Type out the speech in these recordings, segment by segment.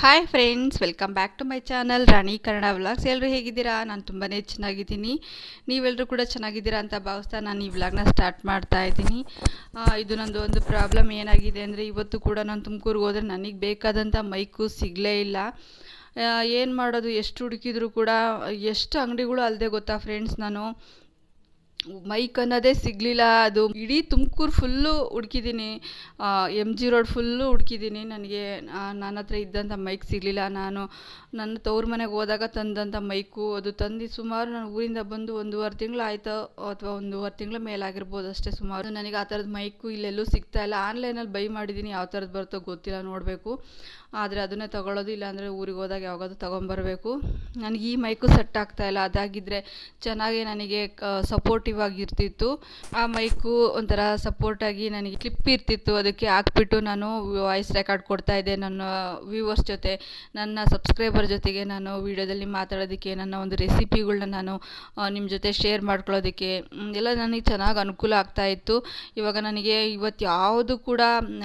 Hi friends welcome back to my channel Rani Kannada vlogs ಎಲ್ಲರೂ ಹೇಗಿದ್ದೀರಾ? ನಾನು ತುಂಬಾ ಚೆನ್ನಾಗಿದ್ದೀನಿ. ನೀವೆಲ್ಲರೂ ಕೂಡ ಚೆನ್ನಾಗಿದ್ದೀರಾ ಅಂತ ಭಾವಿಸ್ತಾ ನಾನು ಈ ವ್ಲಾಗ್ನ ಸ್ಟಾರ್ಟ್ ಮಾಡ್ತಾ ಇದ್ದೀನಿ. ಇದು ನಂದು ಒಂದು ಪ್ರಾಬ್ಲಮ್ ಏನಾಗಿದೆ ಅಂದರೆ ಇವತ್ತು ಕೂಡ ನಾನು ತುಮಕೂರಿಗೆ ಹೋದರೆ ನನಗೆ ಬೇಕಾದಂಥ ಮೈಕು ಸಿಗಲೇ ಇಲ್ಲ. ಏನು ಮಾಡೋದು, ಎಷ್ಟು ಹುಡುಕಿದ್ರು ಕೂಡ, ಎಷ್ಟು ಅಂಗಡಿಗಳು ಅಲ್ಲದೆ ಗೊತ್ತಾ ಫ್ರೆಂಡ್ಸ್ ನಾನು? ಮೈಕ್ ಅನ್ನೋದೇ ಸಿಗಲಿಲ್ಲ. ಅದು ಇಡೀ ತುಮಕೂರು ಫುಲ್ಲು ಹುಡ್ಕಿದ್ದೀನಿ. ಎಂ ಜಿ ರೋಡ್ ಫುಲ್ಲು ಹುಡ್ಕಿದ್ದೀನಿ. ನನಗೆ ನನ್ನ ಹತ್ರ ಇದ್ದಂಥ ಮೈಕ್ ಸಿಗಲಿಲ್ಲ. ನಾನು, ನನ್ನ ತವ್ರ ಮನೆಗೆ ಹೋದಾಗ ತಂದಂಥ ಮೈಕು ಅದು ತಂದು ಸುಮಾರು ನಾನು ಊರಿಂದ ಬಂದು ಒಂದೂವರೆ ತಿಂಗಳು ಆಯಿತು ಅಥವಾ ಒಂದೂವರೆ ತಿಂಗಳ ಮೇಲಾಗಿರ್ಬೋದು ಅಷ್ಟೇ ಸುಮಾರು. ನನಗೆ ಆ ಥರದ ಮೈಕು ಇಲ್ಲೆಲ್ಲೂ ಸಿಗ್ತಾ ಇಲ್ಲ. ಆನ್ಲೈನಲ್ಲಿ ಬೈ ಮಾಡಿದ್ದೀನಿ ಯಾವ ಥರದ್ದು ಬರುತ್ತೋ ಗೊತ್ತಿಲ್ಲ. ನೋಡಬೇಕು. ಆದರೆ ಅದನ್ನೇ ತೊಗೊಳ್ಳೋದು ಇಲ್ಲಾಂದರೆ ಊರಿಗೆ ಹೋದಾಗ ಯಾವಾಗಾದ್ರೂ ತೊಗೊಂಬರ್ಬೇಕು. ನನಗೆ ಈ ಮೈಕು ಸೆಟ್ ಆಗ್ತಾ ಇಲ್ಲ. ಅದಾಗಿದ್ದರೆ ಚೆನ್ನಾಗಿ ನನಗೆ ಸಪೋರ್ಟಿವ್ ಆಗಿರ್ತಿತ್ತು. ಆ ಮೈಕು ಒಂಥರ ಸಪೋರ್ಟಾಗಿ ನನಗೆ ಕ್ಲಿಪ್ ಇರ್ತಿತ್ತು. ಅದಕ್ಕೆ ಹಾಕ್ಬಿಟ್ಟು ನಾನು ವಾಯ್ಸ್ ರೆಕಾರ್ಡ್ ಕೊಡ್ತಾ ಇದ್ದೆ. ನನ್ನ ವ್ಯೂವರ್ಸ್ ಜೊತೆ, ನನ್ನ ಸಬ್ಸ್ಕ್ರೈಬರ್ ಜೊತೆಗೆ ನಾನು ವೀಡಿಯೋದಲ್ಲಿ ಮಾತಾಡೋದಕ್ಕೆ, ನನ್ನ ಒಂದು ರೆಸಿಪಿಗಳನ್ನ ನಾನು ನಿಮ್ಮ ಜೊತೆ ಶೇರ್ ಮಾಡ್ಕೊಳ್ಳೋದಕ್ಕೆ ಎಲ್ಲ ನನಗೆ ಚೆನ್ನಾಗಿ ಅನುಕೂಲ ಆಗ್ತಾ ಇತ್ತು. ಇವಾಗ ನನಗೆ ಇವತ್ತು ಯಾವುದು ಕೂಡ,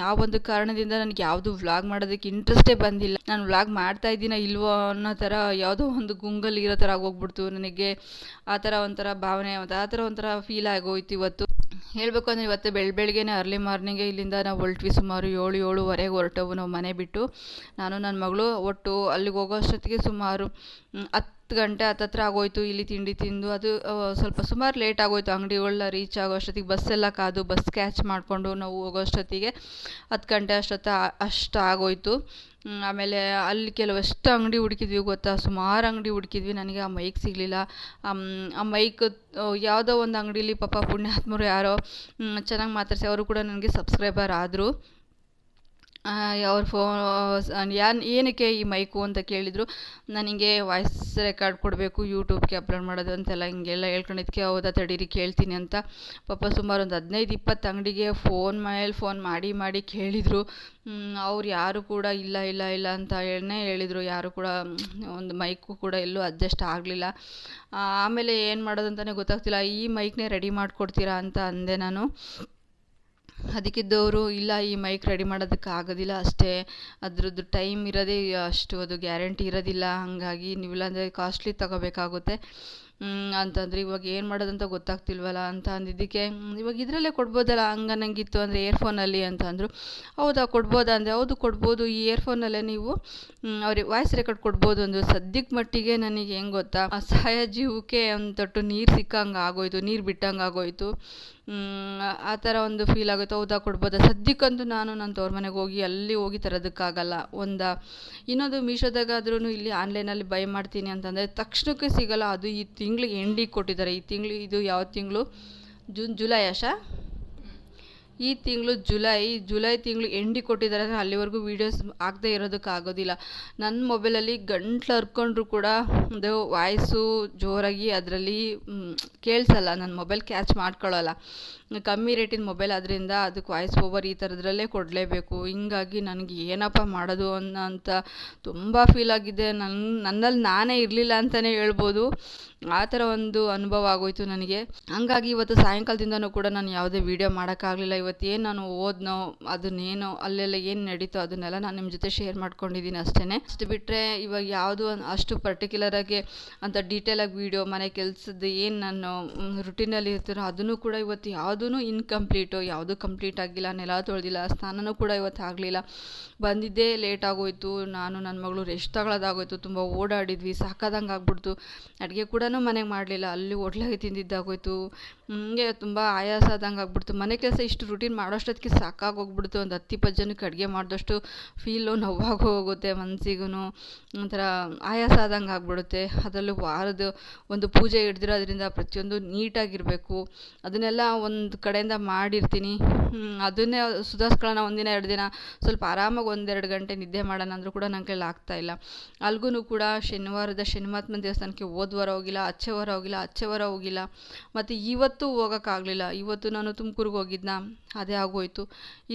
ಆ ಒಂದು ಕಾರಣದಿಂದ ನನಗೆ ಯಾವುದು ವ್ಲಾಗ್ ಮಾಡೋದಕ್ಕೆ ಇಂಟ್ರೆಸ್ಟೇ ಬಂದಿಲ್ಲ. ನಾನು ವ್ಲಾಗ್ ಮಾಡ್ತಾ ಇದ್ದೀನ ಇಲ್ವೋ ಅನ್ನೋ ಥರ ಯಾವುದೋ ಒಂದು ಗುಂಗಲ್ಲಿ ಇರೋ ಥರ ಆಗೋಗ್ಬಿಡ್ತು ನನಗೆ. ಆ ಥರ ಒಂಥರ ಭಾವನೆ ಆ ಥರ ಒಂಥರ ಫೀಲ್ ಆಗೋಯ್ತು ಇವತ್ತು. ಹೇಳಬೇಕು ಅಂದರೆ ಇವತ್ತು ಬೆಳ ಬೆಳಗ್ಗೆನೇ ಅರ್ಲಿ ಮಾರ್ನಿಂಗೇ ಇಲ್ಲಿಂದ ನಾವು ಹೊರಟ್ವಿ ಸುಮಾರು ಏಳು ಏಳುವರೆಗೆ ಹೊರಟವು ನಾವು ಮನೆ ಬಿಟ್ಟು. ನಾನು ನನ್ನ ಮಗಳು ಒಟ್ಟು ಅಲ್ಲಿಗೆ ಹೋಗೋ ಅಷ್ಟೊತ್ತಿಗೆ ಸುಮಾರು ಮ್, ಹತ್ತು ಗಂಟೆ ಹತ್ತತ್ರ ಆಗೋಯ್ತು, ಇಲ್ಲಿ ತಿಂಡಿ ತಿಂದು, ಅದು ಸ್ವಲ್ಪ ಸುಮಾರು ಲೇಟ್ ಆಗೋಯ್ತು ಅಂಗಡಿಗಳನ್ನ ರೀಚ್ ಆಗೋ ಅಷ್ಟೊತ್ತಿಗೆ ಬಸ್ಸೆಲ್ಲ ಕಾದು ಬಸ್ ಕ್ಯಾಚ್ ಮಾಡಿಕೊಂಡು ನಾವು ಹೋಗೋ ಅಷ್ಟೊತ್ತಿಗೆ ಹತ್ತು ಗಂಟೆ ಅಷ್ಟೊತ್ತ ಅಷ್ಟು ಆಗೋಯ್ತು. ಆಮೇಲೆ ಅಲ್ಲಿ ಕೆಲವಷ್ಟು ಅಂಗಡಿ ಹುಡುಕಿದ್ವಿ ಗೊತ್ತಾ, ಸುಮಾರು ಅಂಗಡಿ ಹುಡುಕಿದ್ವಿ, ನನಗೆ ಆ ಮೈಕ್ ಸಿಗಲಿಲ್ಲ. ಆ ಮೈಕ್ ಯಾವುದೋ ಒಂದು ಅಂಗಡೀಲಿ ಪಾಪ ಪುಣ್ಯಾತ್ಮರು ಯಾರೋ ಚೆನ್ನಾಗಿ ಮಾತಾಡಿಸಿ, ಅವರು ಕೂಡ ನನಗೆ ಸಬ್ಸ್ಕ್ರೈಬರ್ ಆದರು. ಅವ್ರ ಫೋನ್ ಯಾರು, ಏನಕ್ಕೆ ಈ ಮೈಕು ಅಂತ ಕೇಳಿದರು ನನಗೆ ವಾಯ್ಸ್ ರೆಕಾರ್ಡ್ ಕೊಡಬೇಕು ಯೂಟ್ಯೂಬ್ಗೆ ಅಪ್ಲೋಡ್ ಮಾಡೋದು ಅಂತೆಲ್ಲ ಹಿಂಗೆಲ್ಲ ಹೇಳ್ಕೊಂಡಿದ್ದಕ್ಕೆ ಹೌದಾ ತಡೀರಿ ಕೇಳ್ತೀನಿ ಅಂತ. ಪಾಪ ಸುಮಾರು ಒಂದು ಹದಿನೈದು, ಇಪ್ಪತ್ತು ಅಂಗಡಿಗೆ ಫೋನ್ ಮೇಲೆ ಫೋನ್ ಮಾಡಿ ಮಾಡಿ ಕೇಳಿದರು. ಅವ್ರು ಯಾರು ಕೂಡ ಇಲ್ಲ ಇಲ್ಲ ಇಲ್ಲ ಅಂತ ಹೇಳೇ ಹೇಳಿದರು. ಯಾರು ಕೂಡ ಒಂದು ಮೈಕು ಕೂಡ ಎಲ್ಲೂ ಅಡ್ಜಸ್ಟ್ ಆಗಲಿಲ್ಲ. ಆಮೇಲೆ ಏನು ಮಾಡೋದು ಅಂತಲೇ ಗೊತ್ತಾಗ್ತಿಲ್ಲ. ಈ ಮೈಕ್ನೇ ರೆಡಿ ಮಾಡಿಕೊಡ್ತೀರಾ ಅಂತ ಅಂದೆ ನಾನು. ಅದಕ್ಕಿದ್ದವರು, ಇಲ್ಲ, ಈ ಮೈಕ್ ರೆಡಿ ಮಾಡೋದಕ್ಕೆ ಆಗೋದಿಲ್ಲ ಅಷ್ಟೇ. ಅದರದ್ದು ಟೈಮ್ ಇರೋದೇ ಅಷ್ಟು, ಅದು ಗ್ಯಾರಂಟಿ ಇರೋದಿಲ್ಲ. ಹಾಗಾಗಿ ನೀವು ಇಲ್ಲಾಂದರೆ ಕಾಸ್ಟ್ಲಿ ತಗೋಬೇಕಾಗುತ್ತೆ. ಅಂತಂದ್ರೆ ಇವಾಗ ಏನು ಮಾಡೋದಂತ ಗೊತ್ತಾಗ್ತಿಲ್ವಲ್ಲ ಅಂತ ಅಂದಿದ್ದಕ್ಕೆ "ಹ್ಮ್, ಇವಾಗ ಇದರಲ್ಲೇ ಕೊಡ್ಬೋದಲ್ಲ ಹಂಗನ್ನಂಗಿತ್ತು ಅಂದರೆ ಇಯರ್ಫೋನಲ್ಲಿ ಅಂತ ಅಂದರು. ಹೌದಾ ಕೊಡ್ಬೋದಾ ಅಂದರೆ ಹೌದು ಕೊಡ್ಬೋದು. ಈ ಇಯರ್ಫೋನಲ್ಲೇ ನೀವು ಅವ್ರಿಗೆ ವಾಯ್ಸ್ ರೆಕಾರ್ಡ್ ಕೊಡ್ಬೋದು ಅಂದರು. ಸದ್ಯಕ್ಕೆ ಮಟ್ಟಿಗೆ ನನಗೆ ಹೆಂಗೆ ಗೊತ್ತಾ ಅಸಹಾಯ ಜೀವಕ್ಕೆ ಒಂದು ತೊಟ್ಟು ನೀರು ಸಿಕ್ಕಂಗೆ ಆಗೋಯ್ತು ನೀರು ಬಿಟ್ಟಂಗೆ ಆಗೋಯ್ತು. ಆ ಥರ ಒಂದು ಫೀಲ್ ಆಗುತ್ತೆ ಹೌದಾ ಕೊಡ್ಬೋದಾ? ಸದ್ಯಕ್ಕಂತೂ ನಾನು ನನ್ನ ತವ್ರ ಮನೆಗೆ ಹೋಗಿ ಅಲ್ಲಿ ಹೋಗಿ ತರೋದಕ್ಕಾಗಲ್ಲ ಒಂದು. ಇನ್ನೊಂದು ಮೀಶೋದಾಗಾದ್ರೂ ಇಲ್ಲಿ ಆನ್ಲೈನಲ್ಲಿ ಬೈ ಮಾಡ್ತೀನಿ ಅಂತಂದರೆ ತಕ್ಷಣಕ್ಕೆ ಸಿಗಲ್ಲ ಅದು ಈ ತಿಂಗ್ಳಿಗೆ ಎಂಡಿಗೆ ಕೊಟ್ಟಿದ್ದಾರೆ. ಈ ತಿಂಗಳು ಇದು ಯಾವ ತಿಂಗಳು? ಜೂನ್ ಜುಲೈ ಆಶಾ ಈ ತಿಂಗಳು ಜುಲೈ ಜುಲೈ ತಿಂಗಳು ಎಂಡಿ ಕೊಟ್ಟಿದ್ದಾರೆ. ಅಂದರೆ ಅಲ್ಲಿವರೆಗೂ ವೀಡಿಯೋಸ್ ಆಗದೇ ಇರೋದಕ್ಕೆ ಆಗೋದಿಲ್ಲ. ನನ್ನ ಮೊಬೈಲಲ್ಲಿ ಗಂಟ್ಲು ಹರ್ಕೊಂಡ್ರು ಕೂಡ ಅದು ವಾಯ್ಸು ಜೋರಾಗಿ ಅದರಲ್ಲಿ ಕೇಳಿಸಲ್ಲ. ನನ್ನ ಮೊಬೈಲ್ ಕ್ಯಾಚ್ ಮಾಡ್ಕೊಳ್ಳಲ್ಲ ಕಮ್ಮಿ ರೇಟಿನ ಮೊಬೈಲ್ ಆದ್ದರಿಂದ ಅದಕ್ಕೆ ವಾಯ್ಸ್ ಓವರ್ ಈ ಥರದ್ರಲ್ಲೇ ಕೊಡಲೇಬೇಕು. ಹಿಂಗಾಗಿ ನನಗೆ ಏನಪ್ಪ ಮಾಡೋದು ಅಂತ ತುಂಬ ಫೀಲ್ ಆಗಿದೆ. ನನ್ನ ನನ್ನಲ್ಲಿ ನಾನೇ ಇರಲಿಲ್ಲ ಅಂತಲೇ ಹೇಳ್ಬೋದು. ಆ ಥರ ಒಂದು ಅನುಭವ ಆಗೋಯ್ತು ನನಗೆ. ಹಂಗಾಗಿ ಇವತ್ತು ಸಾಯಂಕಾಲದಿಂದನೂ ಕೂಡ ನಾನು ಯಾವುದೇ ವೀಡಿಯೋ ಮಾಡೋಕ್ಕಾಗಲಿಲ್ಲ. ಇವತ್ತು ಏನು ನಾನು ಓದ್ನೋ, ಅದನ್ನೇನೋ, ಅಲ್ಲೆಲ್ಲ ಏನು ನಡೀತೋ ಅದನ್ನೆಲ್ಲ ನಾನು ನಿಮ್ಮ ಜೊತೆ ಶೇರ್ ಮಾಡ್ಕೊಂಡಿದ್ದೀನಿ ಅಷ್ಟೇ ಅಷ್ಟು ಬಿಟ್ಟರೆ ಇವಾಗ ಯಾವುದು ಅಷ್ಟು ಪರ್ಟಿಕ್ಯುಲರಾಗಿ ಅಂತ ಡೀಟೇಲಾಗಿ ವೀಡಿಯೋ ಮನೆ ಕೆಲಸದ ಏನು ನಾನು ರುಟೀನಲ್ಲಿ ಇರ್ತೀರೋ ಅದನ್ನು ಕೂಡ ಇವತ್ತು ಯಾವುದೂ ಇನ್ಕಂಪ್ಲೀಟು ಯಾವುದೂ ಕಂಪ್ಲೀಟ್ ಆಗಿಲ್ಲ, ನೆಲ ತೊಳೆದಿಲ್ಲ, ಸ್ನಾನನೂ ಕೂಡ ಇವತ್ತು ಆಗಲಿಲ್ಲ. ಬಂದಿದ್ದೇ ಲೇಟ್ ಆಗೋಯ್ತು, ನಾನು ನನ್ನ ಮಗಳು ರೆಸ್ಟ್ ತಗೊಳ್ಳೋದಾಗೋಯ್ತು ತುಂಬ ಓಡಾಡಿದ್ವಿ, ಸಾಕಾದಂಗೆ ಆಗ್ಬಿಡ್ತು. ಅಡುಗೆ ಕೂಡ ಮನೆಗೆ ಮಾಡಲಿಲ್ಲ, ಅಲ್ಲಿ ಹೋಟ್ಲಾಗೆ ತಿಂದಿದ್ದಾಗೋಯ್ತು. ಹಂಗೆ ತುಂಬ ಆಯಾಸ ಆದಂಗೆ ಆಗ್ಬಿಡ್ತು. ಮನೆ ಕೆಲಸ ಇಷ್ಟು ರುಟೀನ್ ಮಾಡೋಷ್ಟೊತ್ತಿಗೆ ಸಾಕಾಗೋಗ್ಬಿಡ್ತು. ಒಂದು ಹತ್ತು ಇಪ್ಪತ್ತು ಜನಕ್ಕೆ ಅಡುಗೆ ಮಾಡಿದಷ್ಟು ಫೀಲು ನೋವಾಗಿ ಹೋಗುತ್ತೆ ಮನಸ್ಸಿಗೂ ಒಂಥರ ಆಯಾಸ ಆದಂಗೆ ಆಗಿಬಿಡುತ್ತೆ. ಅದರಲ್ಲೂ ವಾರದ ಒಂದು ಪೂಜೆ ಹಿಡ್ದಿರೋದ್ರಿಂದ ಪ್ರತಿಯೊಂದು ನೀಟಾಗಿರಬೇಕು. ಅದನ್ನೆಲ್ಲ ಒಂದು ಕಡೆಯಿಂದ ಮಾಡಿರ್ತೀನಿ. ಅದನ್ನೇ ಸುಧಾರಿಸ್ಕೊಳ್ಳೋಣ ಒಂದಿನ, ಎರಡು ದಿನ. ಸ್ವಲ್ಪ ಆರಾಮಾಗಿ ಒಂದೆರಡು ಗಂಟೆ ನಿದ್ದೆ ಮಾಡೋಣ ಅಂದರೂ ಕೂಡ ನನ್ನ ಕೈಲಿ ಇಲ್ಲ. ಅಲ್ಗೂ ಕೂಡ ಶನಿವಾರದ ಶನಿಮಾತ್ಮನ ದೇವಸ್ಥಾನಕ್ಕೆ ಹೋದ ವಾರ ಹೋಗಿಲ್ಲ ಅಚ್ಚೆ ವಾರ ಹೋಗಿಲ್ಲ ಅಚ್ಚೆ ಹೋಗಿಲ್ಲ. ಮತ್ತು ಇವತ್ತು ಹೋಗೋಕ್ಕಾಗಲಿಲ್ಲ. ಇವತ್ತು ನಾನು ತುಮಕೂರಿಗೆ ಹೋಗಿದ್ನ? ಅದೇ ಆಗೋಯಿತು.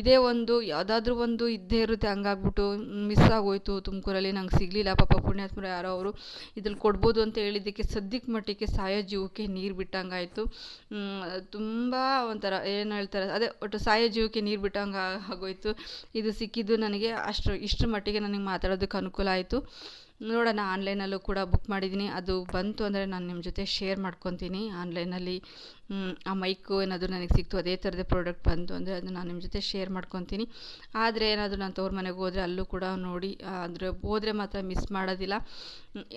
ಇದೇ ಒಂದು, ಯಾವುದಾದ್ರೂ ಒಂದು ಇದ್ದೇ ಇರುತ್ತೆ, ಹಂಗಾಗ್ಬಿಟ್ಟು ಮಿಸ್ ಆಗೋಯ್ತು ತುಮಕೂರಲ್ಲಿ. ನಂಗೆ ಸಿಗಲಿಲ್ಲ. ಪಾಪ ಪುಣ್ಯಾತ್ಮರು ಯಾರೋ ಅವರು ಇದ್ರಲ್ಲಿ ಕೊಡ್ಬೋದು ಅಂತ ಹೇಳಿದ್ದಕ್ಕೆ ಸದ್ಯಕ್ಕೆ ಮಟ್ಟಿಗೆ ಸಾಯೋ ಜೀವಕ್ಕೆ ನೀರು ಬಿಟ್ಟಂಗಾಯಿತು. ತುಂಬ ಒಂಥರ ಏನು ಹೇಳ್ತಾರೆ, ಅದೇ ಒಟ್ಟು ಸಾಯೋ ಜೀವಕ್ಕೆ ನೀರು ಬಿಟ್ಟಂಗೆ ಆಗೋಯ್ತು. ಇದು ಸಿಕ್ಕಿದ್ದು ನನಗೆ ಅಷ್ಟು ಇಷ್ಟರ ಮಟ್ಟಿಗೆ ನನಗೆ ಮಾತಾಡೋದಕ್ಕೆ ಅನುಕೂಲ ಆಯಿತು. ನೋಡೋಣ, ಆನ್ಲೈನಲ್ಲೂ ಕೂಡ ಬುಕ್ ಮಾಡಿದ್ದೀನಿ. ಅದು ಬಂತು ಅಂದರೆ ನಾನು ನಿಮ್ಮ ಜೊತೆ ಶೇರ್ ಮಾಡ್ಕೊತೀನಿ. ಆನ್ಲೈನಲ್ಲಿ ಆ ಮೈಕು ಏನಾದರೂ ನನಗೆ ಸಿಕ್ತು, ಅದೇ ಥರದ ಪ್ರಾಡಕ್ಟ್ ಬಂತು ಅಂದರೆ ಅದು ನಾನು ನಿಮ್ಮ ಜೊತೆ ಶೇರ್ ಮಾಡ್ಕೊತೀನಿ. ಆದರೆ ಏನಾದರೂ ನಾನು ತವ್ರ ಮನೆಗೆ ಹೋದರೆ ಅಲ್ಲೂ ಕೂಡ ನೋಡಿ ಅಂದರೆ ಹೋದರೆ ಮಾತ್ರ ಮಿಸ್ ಮಾಡೋದಿಲ್ಲ.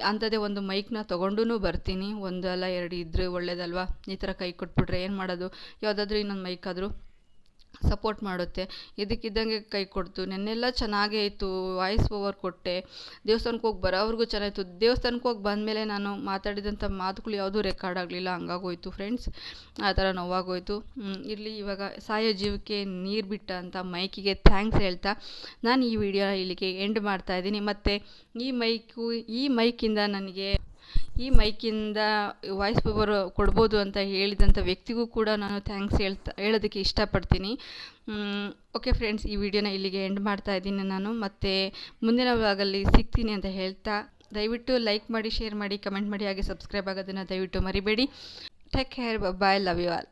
ಅಂಥದ್ದೇ ಒಂದು ಮೈಕ್ನ ತೊಗೊಂಡು ಬರ್ತೀನಿ. ಒಂದು ಅಲ್ಲ ಎರಡು ಇದ್ದರೆ ಒಳ್ಳೇದಲ್ವಾ? ಈ ಥರ ಕೈ ಕೊಟ್ಬಿಟ್ರೆ ಏನು ಮಾಡೋದು? ಯಾವುದಾದ್ರೂ ಇನ್ನೊಂದು ಮೈಕ್ ಆದರೂ ಸಪೋರ್ಟ್ ಮಾಡುತ್ತೆ. ಇದಕ್ಕಿದ್ದಂಗೆ ಕೈ ಕೊಡ್ತು. ನೆನ್ನೆಲ್ಲ ಚೆನ್ನಾಗೇ ಇತ್ತು. ವಾಯ್ಸ್ ಓವರ್ ಕೊಟ್ಟೆ. ದೇವಸ್ಥಾನಕ್ಕೆ ಹೋಗಿ ಬರೋವ್ರಿಗೂ ಚೆನ್ನಾಗಿತ್ತು. ದೇವಸ್ಥಾನಕ್ಕೆ ಹೋಗಿ ಬಂದಮೇಲೆ ನಾನು ಮಾತಾಡಿದಂಥ ಮಾತುಗಳು ಯಾವುದೂ ರೆಕಾರ್ಡ್ ಆಗಲಿಲ್ಲ. ಹಂಗಾಗೋಯ್ತು ಫ್ರೆಂಡ್ಸ್ ಆ ಥರ ನೋವಾಗೋಯ್ತು. ಇರಲಿ, ಇವಾಗ ಸಾಯೋ ಜೀವಕ್ಕೆ ನೀರು ಬಿಟ್ಟ ಅಂತ ಮೈಕಿಗೆ ಥ್ಯಾಂಕ್ಸ್ ಹೇಳ್ತಾ ನಾನು ಈ ವಿಡಿಯೋನ ಇಲ್ಲಿಗೆ ಎಂಡ್ ಮಾಡ್ತಾ ಇದ್ದೀನಿ. ಮತ್ತು ಈ ಮೈಕು, ಈ ಮೈಕಿಂದ ನನಗೆ ಈ ಮೈಕಿಂದ ವಾಯ್ಸ್ ಓವರ್ ಕೊಡ್ಬೋದು ಅಂತ ಹೇಳಿದಂಥ ವ್ಯಕ್ತಿಗೂ ಕೂಡ ನಾನು ಥ್ಯಾಂಕ್ಸ್ ಹೇಳ್ತಾ, ಹೇಳೋದಕ್ಕೆ ಇಷ್ಟಪಡ್ತೀನಿ. ಓಕೆ ಫ್ರೆಂಡ್ಸ್ ಈ ವಿಡಿಯೋನ ಇಲ್ಲಿಗೆ ಎಂಡ್ ಮಾಡ್ತಾ ಇದ್ದೀನಿ ನಾನು. ಮತ್ತು ಮುಂದಿನ ಭಾಗಲ್ಲಿ ಸಿಗ್ತೀನಿ ಅಂತ ಹೇಳ್ತಾ, ದಯವಿಟ್ಟು ಲೈಕ್ ಮಾಡಿ ಶೇರ್ ಮಾಡಿ ಕಮೆಂಟ್ ಮಾಡಿ, ಹಾಗೆ ಸಬ್ಸ್ಕ್ರೈಬ್ ಆಗೋದನ್ನು ದಯವಿಟ್ಟು ಮರಿಬೇಡಿ. Take care bye love you all